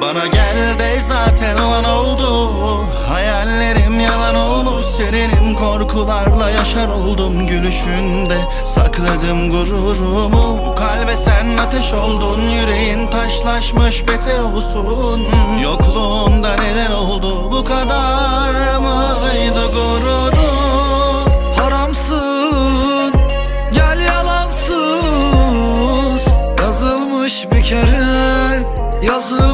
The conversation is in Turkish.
Bana gel de zaten olan oldu. Hayallerim yalan olmuş Serinim korkularla yaşar oldum Gülüşünde. Sakladım gururumu Bu kalbe sen ateş oldun. Yüreğin taşlaşmış beter olsun. Yokluğunda neler oldu Bu kadar mıydı gururu? Haramsın Gel yalansız. Yazılmış bir kere yazımız